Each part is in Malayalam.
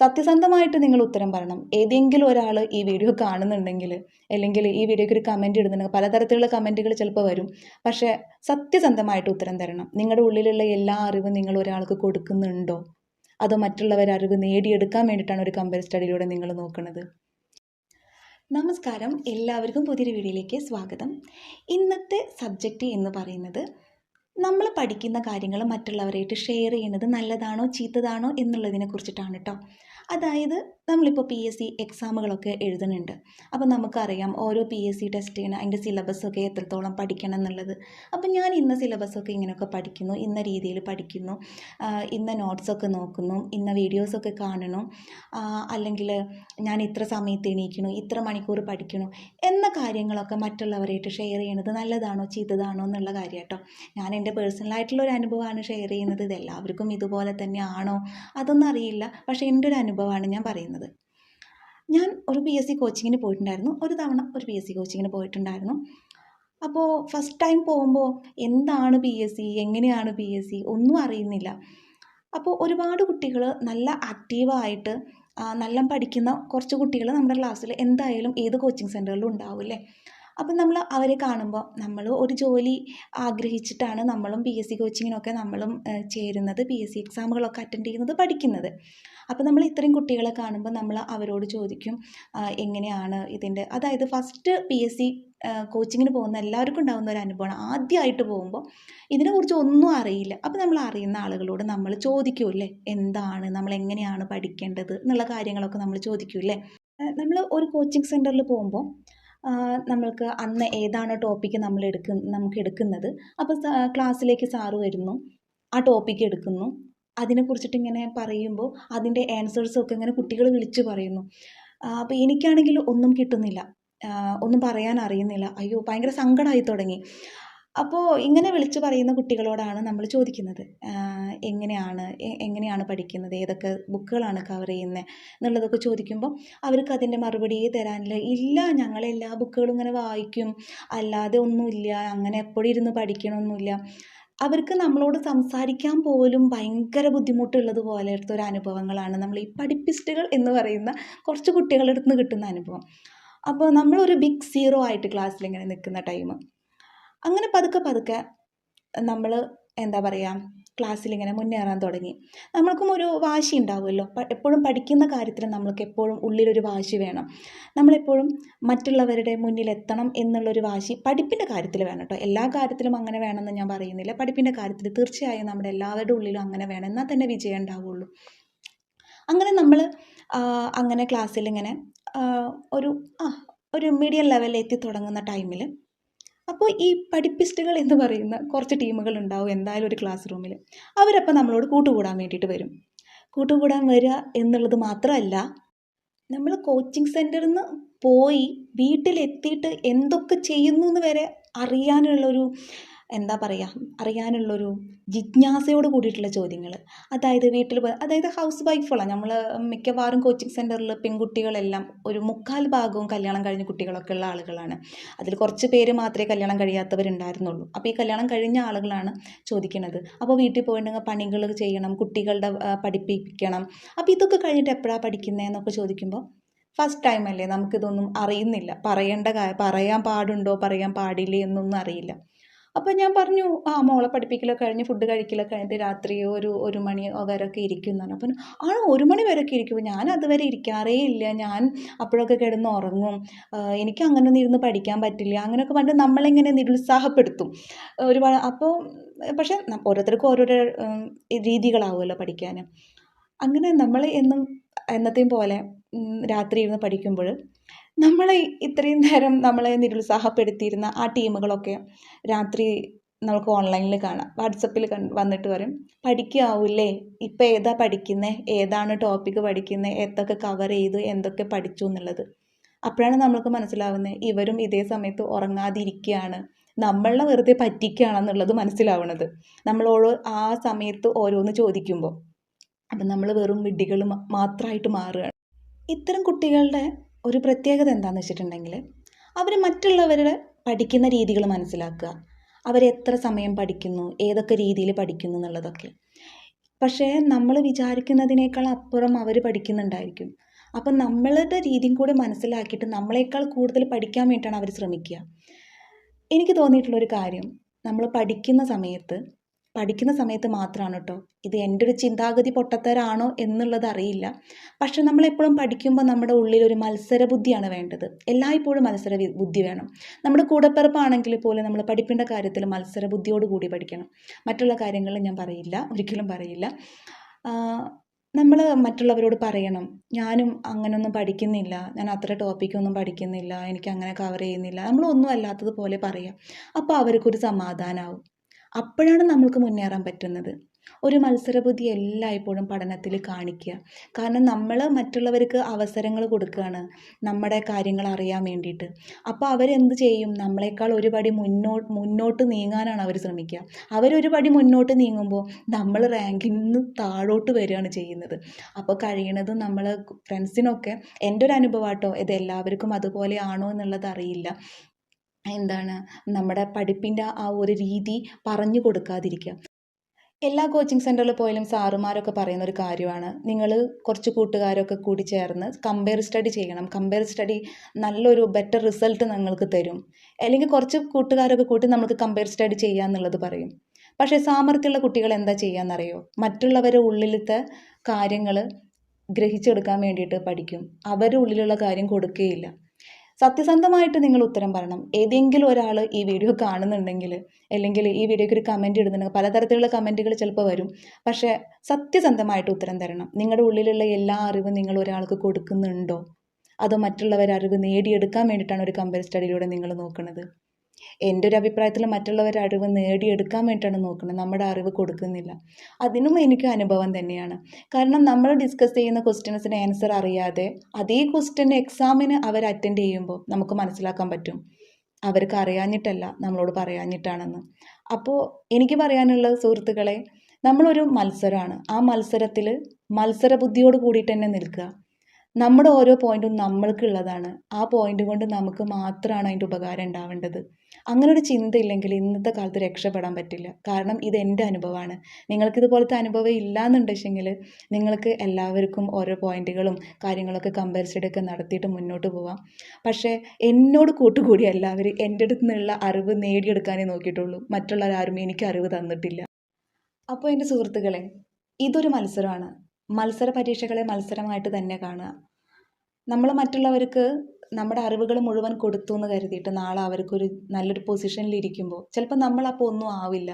സത്യസന്ധമായിട്ട് നിങ്ങൾ ഉത്തരം പറയണം. ഏതെങ്കിലും ഒരാൾ ഈ വീഡിയോ കാണുന്നുണ്ടെങ്കിൽ അല്ലെങ്കിൽ ഈ വീഡിയോയ്ക്ക് ഒരു കമന്റ് ഇടുന്നുണ്ടെങ്കിൽ പലതരത്തിലുള്ള കമന്റുകൾ ചിലപ്പോൾ വരും. പക്ഷേ സത്യസന്ധമായിട്ട് ഉത്തരം തരണം. നിങ്ങളുടെ ഉള്ളിലുള്ള എല്ലാ അറിവും നിങ്ങൾ ഒരാൾക്ക് കൊടുക്കുന്നുണ്ടോ? അതോ മറ്റുള്ളവർ അറിവ് നേടിയെടുക്കാൻ വേണ്ടിയിട്ടാണ് ഒരു കമ്പയർ സ്റ്റഡിയിലൂടെ നിങ്ങൾ നോക്കുന്നത്? നമസ്കാരം. എല്ലാവർക്കും പുതിയൊരു വീഡിയോയിലേക്ക് സ്വാഗതം. ഇന്നത്തെ സബ്ജക്റ്റ് എന്ന് പറയുന്നത് നമ്മൾ പഠിക്കുന്ന കാര്യങ്ങൾ മറ്റുള്ളവരായിട്ട് ഷെയർ ചെയ്യുന്നത് നല്ലതാണോ ചീത്തതാണോ എന്നുള്ളതിനെ കുറിച്ചിട്ടാണ് കേട്ടോ അതായത് നമ്മളിപ്പോൾ പി എസ് സി എക്സാമുകളൊക്കെ എഴുതുന്നുണ്ട്. അപ്പോൾ നമുക്കറിയാം ഓരോ പി എസ് സി ടെസ്റ്റ് ചെയ്യണം അതിന്റെ സിലബസൊക്കെ എത്രത്തോളം പഠിക്കണം എന്നുള്ളത്. അപ്പോൾ ഞാൻ ഇന്ന സിലബസൊക്കെ ഇങ്ങനെയൊക്കെ പഠിക്കുന്നു ഇന്ന രീതിയിൽ പഠിക്കുന്നു ഇന്ന നോട്ട്സൊക്കെ നോക്കുന്നു ഇന്ന വീഡിയോസൊക്കെ കാണണം അല്ലെങ്കിൽ ഞാൻ ഇത്ര സമയത്ത് എണീക്കണു ഇത്ര മണിക്കൂർ പഠിക്കണു എന്ന കാര്യങ്ങളൊക്കെ മറ്റുള്ളവരായിട്ട് ഷെയർ ചെയ്യണത് നല്ലതാണോ ചീത്തതാണോ എന്നുള്ള കാര്യം കേട്ടോ. ഞാൻ എന്റെ പേഴ്സണലായിട്ടുള്ള ഒരു അനുഭവമാണ് ഷെയർ ചെയ്യുന്നത്. ഇത് എല്ലാവർക്കും ഇതുപോലെ തന്നെ ആണോ? അതൊന്നും അറിയില്ല. പക്ഷേ എന്റെ ഒരു അനുഭവമാണ് ഞാൻ പറയുന്നത്. ഞാൻ ഒരു പി എസ് സി കോച്ചിങ്ങിന് പോയിട്ടുണ്ടായിരുന്നു. ഒരു തവണ ഒരു പി എസ് സി കോച്ചിങ്ങിന് പോയിട്ടുണ്ടായിരുന്നു. അപ്പോൾ ഫസ്റ്റ് ടൈം പോകുമ്പോൾ എന്താണ് പി എസ് സി എങ്ങനെയാണ് പി എസ് സി ഒന്നും അറിയുന്നില്ല. അപ്പോൾ ഒരുപാട് കുട്ടികൾ നല്ല ആക്റ്റീവായിട്ട് നല്ല പഠിക്കുന്ന കുറച്ച് കുട്ടികൾ നമ്മുടെ ക്ലാസ്സിൽ എന്തായാലും ഏത് കോച്ചിങ് സെന്ററിലും ഉണ്ടാവില്ലേ അപ്പം നമ്മൾ അവരെ കാണുമ്പോൾ നമ്മൾ ഒരു ജോലി ആഗ്രഹിച്ചിട്ടാണ് നമ്മളും പി എസ് സി കോച്ചിങ്ങിനൊക്കെ നമ്മളും ചേരുന്നത് പി എസ് സി എക്സാമുകളൊക്കെ അറ്റൻഡ് ചെയ്യുന്നത് പഠിക്കുന്നത്. അപ്പം നമ്മൾ ഇത്രയും കുട്ടികളെ കാണുമ്പോൾ നമ്മൾ അവരോട് ചോദിക്കും എങ്ങനെയാണ് ഇതിന്റെ അതായത് ഫസ്റ്റ് പി എസ് സി കോച്ചിങ്ങിന് പോകുന്ന എല്ലാവർക്കും ഉണ്ടാകുന്ന ഒരു അനുഭവമാണ്. ആദ്യമായിട്ട് പോകുമ്പോൾ ഇതിനെക്കുറിച്ച് ഒന്നും അറിയില്ല. അപ്പോൾ നമ്മൾ അറിയുന്ന ആളുകളോട് നമ്മൾ ചോദിക്കൂല്ലേ എന്താണ് നമ്മൾ എങ്ങനെയാണ് പഠിക്കേണ്ടത് എന്നുള്ള കാര്യങ്ങളൊക്കെ നമ്മൾ ചോദിക്കൂല്ലേ നമ്മൾ ഒരു കോച്ചിങ് സെന്ററിൽ പോകുമ്പോൾ നമ്മൾക്ക് അന്ന് ഏതാണ് ടോപ്പിക്ക് നമ്മൾ എടുക്ക നമുക്ക് എടുക്കുന്നത്. അപ്പോൾ ക്ലാസ്സിലേക്ക് സാറ് വരുന്നു. ആ ടോപ്പിക്ക് എടുക്കുന്നു. അതിനെക്കുറിച്ചിട്ട് ഇങ്ങനെ പറയുമ്പോൾ അതിന്റെ ആൻസേഴ്സൊക്കെ ഇങ്ങനെ കുട്ടികൾ വിളിച്ച് പറയുന്നു. അപ്പോൾ എനിക്കാണെങ്കിൽ ഒന്നും കിട്ടുന്നില്ല. ഒന്നും പറയാൻ അറിയുന്നില്ല. അയ്യോ ഭയങ്കര സങ്കടമായി തുടങ്ങി. അപ്പോൾ ഇങ്ങനെ വിളിച്ചു പറയുന്ന കുട്ടികളോടാണ് നമ്മൾ ചോദിക്കുന്നത്. എങ്ങനെയാണ് എങ്ങനെയാണ് പഠിക്കുന്നത്? ഏതൊക്കെ ബുക്കുകളാണ് കവർ ചെയ്യുന്നത് എന്നുള്ളതൊക്കെ ചോദിക്കുമ്പോൾ അവർക്ക് അതിന്റെ മറുപടി തരാനില്ല. ഇല്ല ഞങ്ങൾ എല്ലാ ബുക്കുകളും ഇങ്ങനെ വായിക്കും. അല്ലാതെ ഒന്നുമില്ല. അങ്ങനെ എപ്പോഴും ഇരുന്ന് പഠിക്കണമൊന്നുമില്ല. അവർക്ക് നമ്മളോട് സംസാരിക്കാൻ പോലും ഭയങ്കര ബുദ്ധിമുട്ടുള്ളത് പോലത്തെ ഒരു അനുഭവങ്ങളാണ് നമ്മൾ ഈ പഠിപ്പിസ്റ്റുകൾ എന്ന് പറയുന്ന കുറച്ച് കുട്ടികളുടെ അടുത്ത് നിന്ന് കിട്ടുന്ന അനുഭവം. അപ്പോൾ നമ്മളൊരു ബിഗ് സീറോ ആയിട്ട് ക്ലാസ്സിൽ ഇങ്ങനെ നിൽക്കുന്ന ടൈം അങ്ങനെ പതുക്കെ പതുക്കെ നമ്മൾ എന്താ പറയുക ക്ലാസ്സിൽ ഇങ്ങനെ മുന്നേറാൻ തുടങ്ങി. നമ്മൾക്കും ഒരു വാശി ഉണ്ടാവുമല്ലോ. എപ്പോഴും പഠിക്കുന്ന കാര്യത്തിൽ നമ്മൾക്ക് എപ്പോഴും ഉള്ളിലൊരു വാശി വേണം. നമ്മളെപ്പോഴും മറ്റുള്ളവരുടെ മുന്നിലെത്തണം എന്നുള്ളൊരു വാശി പഠിപ്പിന്റെ കാര്യത്തിൽ വേണം കേട്ടോ. എല്ലാ കാര്യത്തിലും അങ്ങനെ വേണമെന്ന് ഞാൻ പറയുന്നില്ല. പഠിപ്പിന്റെ കാര്യത്തിൽ തീർച്ചയായും നമ്മുടെ എല്ലാവരുടെ ഉള്ളിലും അങ്ങനെ വേണം. എന്നാൽ തന്നെ വിജയം ഉണ്ടാവുള്ളൂ. അങ്ങനെ നമ്മൾ അങ്ങനെ ക്ലാസ്സിൽ ഇങ്ങനെ ഒരു ആ ഒരു മീഡിയം ലെവലിൽ എത്തി തുടങ്ങുന്ന ടൈമിൽ അപ്പോൾ ഈ പഠിപ്പിസ്റ്റുകൾ എന്ന് പറയുന്ന കുറച്ച് ടീമുകൾ ഉണ്ടാവും എന്തായാലും ഒരു ക്ലാസ് റൂമിൽ അവരപ്പോൾ നമ്മളോട് കൂട്ടുകൂടാൻ വേണ്ടിയിട്ട് വരും. കൂട്ടുകൂടാൻ വരിക എന്നുള്ളത് മാത്രമല്ല നമ്മൾ കോച്ചിങ് സെന്ററിൽ നിന്ന് പോയി വീട്ടിലെത്തിയിട്ട് എന്തൊക്കെ ചെയ്യുന്നു എന്ന് വരെ അറിയാനുള്ളൊരു എന്താ പറയുക അറിയാനുള്ളൊരു ജിജ്ഞാസയോട് കൂടിയിട്ടുള്ള ചോദ്യങ്ങൾ അതായത് വീട്ടിൽ അതായത് ഹൗസ് വൈഫുകളാണ് നമ്മൾ മിക്കവാറും കോച്ചിങ് സെന്ററിൽ പെൺകുട്ടികളെല്ലാം ഒരു മുക്കാൽ ഭാഗവും കല്യാണം കഴിഞ്ഞ കുട്ടികളൊക്കെ ഉള്ള ആളുകളാണ്. അതിൽ കുറച്ച് പേര് മാത്രമേ കല്യാണം കഴിയാത്തവരുണ്ടായിരുന്നുള്ളൂ. അപ്പോൾ ഈ കല്യാണം കഴിഞ്ഞ ആളുകളാണ് ചോദിക്കുന്നത് അപ്പോൾ വീട്ടിൽ പോയിട്ടുണ്ടെങ്കിൽ പണികൾ ചെയ്യണം കുട്ടികളുടെ പഠിപ്പിക്കണം അപ്പോൾ ഇതൊക്കെ കഴിഞ്ഞിട്ട് എപ്പോഴാണ് പഠിക്കുന്നതെന്നൊക്കെ ചോദിക്കുമ്പോൾ ഫസ്റ്റ് ടൈം അല്ലേ നമുക്കിതൊന്നും അറിയുന്നില്ല. പറയേണ്ട പറയാൻ പാടുണ്ടോ പറയാൻ പാടില്ലേ എന്നൊന്നും അറിയില്ല. അപ്പോൾ ഞാൻ പറഞ്ഞു ആ മോളെ പഠിപ്പിക്കലൊക്കെ കഴിഞ്ഞ് ഫുഡ് കഴിക്കലൊക്കെ കഴിഞ്ഞിട്ട് രാത്രി ഒരു ഒരു മണി വരെയൊക്കെ ഇരിക്കും എന്ന് പറഞ്ഞു അപ്പം ആണോ ഒരു മണി വരെയൊക്കെ ഇരിക്കും ഞാൻ അതുവരെ ഇരിക്കാറേ ഇല്ല. ഞാൻ അപ്പോഴൊക്കെ കിടന്ന് ഉറങ്ങും. എനിക്ക് അങ്ങനെ ഒന്നും ഇരുന്ന് പഠിക്കാൻ പറ്റില്ല. അങ്ങനെയൊക്കെ പണ്ട് നമ്മളിങ്ങനെ നിരുത്സാഹപ്പെടുത്തും. ഒരു അപ്പോൾ പക്ഷേ ഓരോരുത്തർക്കും ഓരോരോ രീതികളാവുമല്ലോ പഠിക്കാൻ അങ്ങനെ നമ്മൾ എന്നും എന്നത്തെയും പോലെ രാത്രി ഇരുന്ന് പഠിക്കുമ്പോൾ നമ്മളെ ഇത്രയും നേരം നമ്മളെ നിരുത്സാഹപ്പെടുത്തിയിരുന്ന ആ ടീമുകളൊക്കെ രാത്രി നമുക്ക് ഓൺലൈനിൽ കാണാം. വാട്സപ്പിൽ വന്നിട്ട് വരും പഠിക്കാവൂലേ ഇപ്പം ഏതാ പഠിക്കുന്നത് ഏതാണ് ടോപ്പിക്ക് പഠിക്കുന്നത് എന്തൊക്കെ കവർ ചെയ്തു? എന്തൊക്കെ പഠിച്ചു? എന്നുള്ളത്. അപ്പോഴാണ് നമ്മൾക്ക് മനസ്സിലാവുന്നത് ഇവരും ഇതേ സമയത്ത് ഉറങ്ങാതിരിക്കുകയാണ് നമ്മളെ വെറുതെ പറ്റിക്കുകയാണെന്നുള്ളത് മനസ്സിലാവുന്നത് നമ്മളോട് ആ സമയത്ത് ഓരോന്ന് ചോദിക്കുമ്പോൾ അപ്പം നമ്മൾ വെറും വിഡ്ഢികൾ മാത്രമായിട്ട് മാറുകയാണ്. ഇത്തരം കുട്ടികളുടെ ഒരു പ്രത്യേകത എന്താണെന്ന് വെച്ചിട്ടുണ്ടെങ്കിൽ അവർ മറ്റുള്ളവരുടെ പഠിക്കുന്ന രീതികൾ മനസ്സിലാക്കുക. അവരെത്ര സമയം പഠിക്കുന്നു ഏതൊക്കെ രീതിയിൽ പഠിക്കുന്നു എന്നുള്ളതൊക്കെ. പക്ഷേ നമ്മൾ വിചാരിക്കുന്നതിനേക്കാൾ അപ്പുറം അവർ പഠിക്കുന്നുണ്ടായിരിക്കും. അപ്പം നമ്മളുടെ രീതിയും കൂടി മനസ്സിലാക്കിയിട്ട് നമ്മളെക്കാൾ കൂടുതൽ പഠിക്കാൻ വേണ്ടിയിട്ടാണ് അവർ ശ്രമിക്കുക. എനിക്ക് തോന്നിയിട്ടുള്ളൊരു കാര്യം നമ്മൾ പഠിക്കുന്ന സമയത്ത് പഠിക്കുന്ന സമയത്ത് മാത്രമാണ് കേട്ടോ ഇത് എന്റെ ഒരു ചിന്താഗതി പൊട്ടത്തരാണോ എന്നുള്ളത് അറിയില്ല. പക്ഷെ നമ്മളെപ്പോഴും പഠിക്കുമ്പോൾ നമ്മുടെ ഉള്ളിൽ ഒരു മത്സര ബുദ്ധിയാണ് വേണ്ടത്. എല്ലായ്പ്പോഴും മത്സര ബുദ്ധി വേണം. നമ്മുടെ കൂടപ്പിറപ്പാണെങ്കിൽ പോലും നമ്മൾ പഠിപ്പിന്റെ കാര്യത്തിൽ മത്സര ബുദ്ധിയോട് കൂടി പഠിക്കണം. മറ്റുള്ള കാര്യങ്ങൾ ഞാൻ പറയില്ല. ഒരിക്കലും പറയില്ല. നമ്മൾ മറ്റുള്ളവരോട് പറയണം. ഞാനും അങ്ങനെയൊന്നും പഠിക്കുന്നില്ല. ഞാൻ അത്ര ടോപ്പിക്കൊന്നും പഠിക്കുന്നില്ല. എനിക്ക് അങ്ങനെ കവർ ചെയ്യുന്നില്ല. നമ്മളൊന്നും അല്ലാത്തതുപോലെ പറയാം. അപ്പോൾ അവർക്കൊരു സമാധാനമാവും അപ്പോഴാണ് നമ്മൾക്ക് മുന്നേറാൻ പറ്റുന്നത്. ഒരു മത്സരബുദ്ധി എല്ലായ്പ്പോഴും പഠനത്തിൽ കാണിക്കുക. കാരണം നമ്മൾ മറ്റുള്ളവർക്ക് അവസരങ്ങൾ കൊടുക്കുകയാണ് നമ്മുടെ കാര്യങ്ങൾ അറിയാൻ വേണ്ടിയിട്ട്. അപ്പോൾ അവരെന്ത് ചെയ്യും? നമ്മളെക്കാൾ ഒരു പടി മുന്നോട്ട് നീങ്ങാനാണ് അവർ ശ്രമിക്കുക. അവരൊരു പടി മുന്നോട്ട് നീങ്ങുമ്പോൾ നമ്മൾ റാങ്കിൽ നിന്ന് താഴോട്ട് വരികയാണ് ചെയ്യുന്നത്. അപ്പോൾ കഴിയണതും നമ്മൾ ഫ്രണ്ട്സിനൊക്കെ എന്റെ ഒരു അനുഭവമാട്ടോ ഇത് എല്ലാവർക്കും അതുപോലെ ആണോ എന്നുള്ളത് അറിയില്ല. എന്താണ് നമ്മുടെ പഠിപ്പിന്റെ ആ ഒരു രീതി പറഞ്ഞു കൊടുക്കാതിരിക്കുക. എല്ലാ കോച്ചിങ് സെന്ററിൽ പോയാലും സാറുമാരൊക്കെ പറയുന്ന ഒരു കാര്യമാണ്. നിങ്ങൾ കുറച്ച് കൂട്ടുകാരൊക്കെ കൂടി ചേർന്ന് കമ്പയർ സ്റ്റഡി ചെയ്യണം. കമ്പയർ സ്റ്റഡി നല്ലൊരു ബെറ്റർ റിസൾട്ട് നിങ്ങൾക്ക് തരും. അല്ലെങ്കിൽ കുറച്ച് കൂട്ടുകാരൊക്കെ കൂട്ടി നമുക്ക് കമ്പയർ സ്റ്റഡി ചെയ്യാമെന്നുള്ളത് പറയും. പക്ഷേ സാമർഥ്യമുള്ള കുട്ടികൾ എന്താ ചെയ്യാന്നറിയോ? മറ്റുള്ളവരുടെ ഉള്ളിലത്തെ കാര്യങ്ങൾ ഗ്രഹിച്ചെടുക്കാൻ വേണ്ടിയിട്ട് പഠിക്കും. അവരുടെ ഉള്ളിലുള്ള കാര്യം കൊടുക്കുകയില്ല. സത്യസന്ധമായിട്ട് നിങ്ങൾ ഉത്തരം പറയണം. ഏതെങ്കിലും ഒരാൾ ഈ വീഡിയോ കാണുന്നുണ്ടെങ്കിൽ അല്ലെങ്കിൽ ഈ വീഡിയോയ്ക്ക് ഒരു കമന്റ് ഇടുന്നുണ്ടെങ്കിൽ പലതരത്തിലുള്ള കമന്റുകൾ ചിലപ്പോൾ വരും. പക്ഷേ സത്യസന്ധമായിട്ട് ഉത്തരം തരണം. നിങ്ങളുടെ ഉള്ളിലുള്ള എല്ലാ അറിവും നിങ്ങൾ ഒരാൾക്ക് കൊടുക്കുന്നുണ്ടോ? അതോ മറ്റുള്ളവർ അറിവ് നേടിയെടുക്കാൻ വേണ്ടിയിട്ടാണ് ഒരു കമ്പയർ സ്റ്റഡിയിലൂടെ നിങ്ങൾ നോക്കുന്നത്? എന്റെ ഒരു അഭിപ്രായത്തിൽ മറ്റുള്ളവരുടെ അറിവ് നേടിയെടുക്കാൻ വേണ്ടിയിട്ടാണ് നോക്കുന്നത്. നമ്മുടെ അറിവ് കൊടുക്കുന്നില്ല. അതിനും എനിക്ക് അനുഭവം തന്നെയാണ്. കാരണം നമ്മൾ ഡിസ്കസ് ചെയ്യുന്ന ക്വസ്റ്റ്യൻസിന് ആൻസർ അറിയാതെ അതേ ക്വസ്റ്റ്യൻ എക്സാമിന് അവർ അറ്റൻഡ് ചെയ്യുമ്പോൾ നമുക്ക് മനസ്സിലാക്കാൻ പറ്റും. അവർക്ക് അറിയാഞ്ഞിട്ടല്ല നമ്മളോട് പറയാഞ്ഞിട്ടാണെന്ന്. അപ്പോൾ എനിക്ക് പറയാനുള്ള സുഹൃത്തുക്കളെ നമ്മളൊരു മത്സരമാണ് ആ മത്സരത്തിൽ മത്സര ബുദ്ധിയോട് കൂടിയിട്ട് തന്നെ നിൽക്കുക. നമ്മുടെ ഓരോ പോയിന്റും നമ്മൾക്കുള്ളതാണ്. ആ പോയിന്റ് കൊണ്ട് നമുക്ക് മാത്രമാണ് അതിന്റെ ഉപകാരം ഉണ്ടാവേണ്ടത്. അങ്ങനെ ഒരു ചിന്ത ഇല്ലെങ്കിൽ ഇന്നത്തെ കാലത്ത് രക്ഷപ്പെടാൻ പറ്റില്ല. കാരണം ഇത് എന്റെ അനുഭവമാണ്. നിങ്ങൾക്ക് ഇതുപോലത്തെ അനുഭവം ഇല്ലാന്നുണ്ടെങ്കിൽ നിങ്ങൾക്ക് എല്ലാവർക്കും ഓരോ പോയിന്റുകളും കാര്യങ്ങളൊക്കെ കമ്പൽസറിയൊക്കെ നടത്തിയിട്ട് മുന്നോട്ട് പോവാം. പക്ഷേ എന്നോട് കൂട്ടുകൂടി എല്ലാവരും എന്റെ അടുത്ത് നിന്നുള്ള അറിവ് നേടിയെടുക്കാനേ നോക്കിയിട്ടുള്ളൂ. മറ്റുള്ളവരാരും എനിക്ക് അറിവ് തന്നിട്ടില്ല. അപ്പോൾ എന്റെ സുഹൃത്തുക്കളെ ഇതൊരു മത്സരമാണ്. മത്സര പരീക്ഷകളെ മത്സരമായിട്ട് തന്നെ കാണുക. നമ്മൾ മറ്റുള്ളവർക്ക് നമ്മുടെ അറിവുകൾ മുഴുവൻ കൊടുത്തു എന്ന് കരുതിയിട്ട് നാളെ അവർക്കൊരു നല്ലൊരു പൊസിഷനിൽ ഇരിക്കുമ്പോൾ ചിലപ്പോൾ നമ്മളപ്പോൾ ഒന്നും ആവില്ല.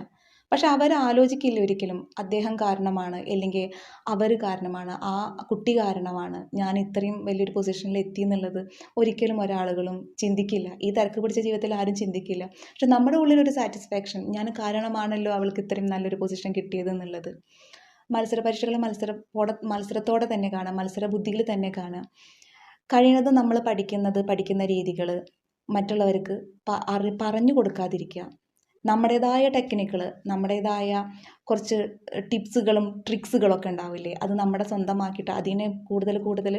പക്ഷെ അവർ ആലോചിക്കില്ല ഒരിക്കലും അദ്ദേഹം കാരണമാണ് അല്ലെങ്കിൽ അവർ കാരണമാണ് ആ കുട്ടി കാരണമാണ് ഞാൻ ഇത്രയും വലിയൊരു പൊസിഷനിൽ എത്തി എന്നുള്ളത് ഒരിക്കലും ഒരാളുകളും ചിന്തിക്കില്ല. ഈ തിരക്ക് പിടിച്ച ജീവിതത്തിൽ ആരും ചിന്തിക്കില്ല. പക്ഷെ നമ്മുടെ ഉള്ളിലൊരു സാറ്റിസ്ഫാക്ഷൻ ഞാൻ കാരണമാണല്ലോ അവൾക്ക് ഇത്രയും നല്ലൊരു പൊസിഷൻ കിട്ടിയത് എന്നുള്ളത്. മത്സര പരീക്ഷകൾ മത്സരത്തോടെ മത്സരത്തോടെ തന്നെ കാണാം മത്സര ബുദ്ധിയിൽ തന്നെ കാണാം കഴിയുന്നത് നമ്മൾ പഠിക്കുന്നത് പഠിക്കുന്ന രീതികൾ മറ്റുള്ളവർക്ക് പറഞ്ഞു കൊടുക്കാതിരിക്കുക. നമ്മുടേതായ ടെക്നിക്കുകൾ നമ്മുടേതായ കുറച്ച് ടിപ്സുകളും ട്രിക്സുകളൊക്കെ ഉണ്ടാവില്ലേ? അത് നമ്മുടെ സ്വന്തമാക്കിയിട്ട് അതിനെ കൂടുതൽ കൂടുതൽ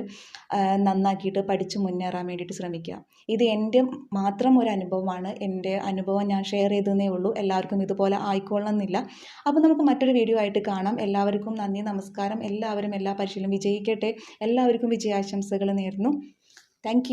നന്നാക്കിയിട്ട് പഠിച്ച് മുന്നേറാൻ വേണ്ടിയിട്ട് ശ്രമിക്കുക. ഇത് എന്റെ മാത്രം ഒരു അനുഭവമാണ്. എന്റെ അനുഭവം ഞാൻ ഷെയർ ചെയ്തതേ ഉള്ളൂ. എല്ലാവർക്കും ഇതുപോലെ ആയിക്കൊള്ളണമെന്നില്ല. അപ്പോൾ നമുക്ക് മറ്റൊരു വീഡിയോ ആയിട്ട് കാണാം. എല്ലാവർക്കും നന്ദി നമസ്കാരം. എല്ലാവരും എല്ലാ പരീക്ഷയിലും വിജയിക്കട്ടെ. എല്ലാവർക്കും വിജയാശംസകൾ നേരുന്നു. താങ്ക്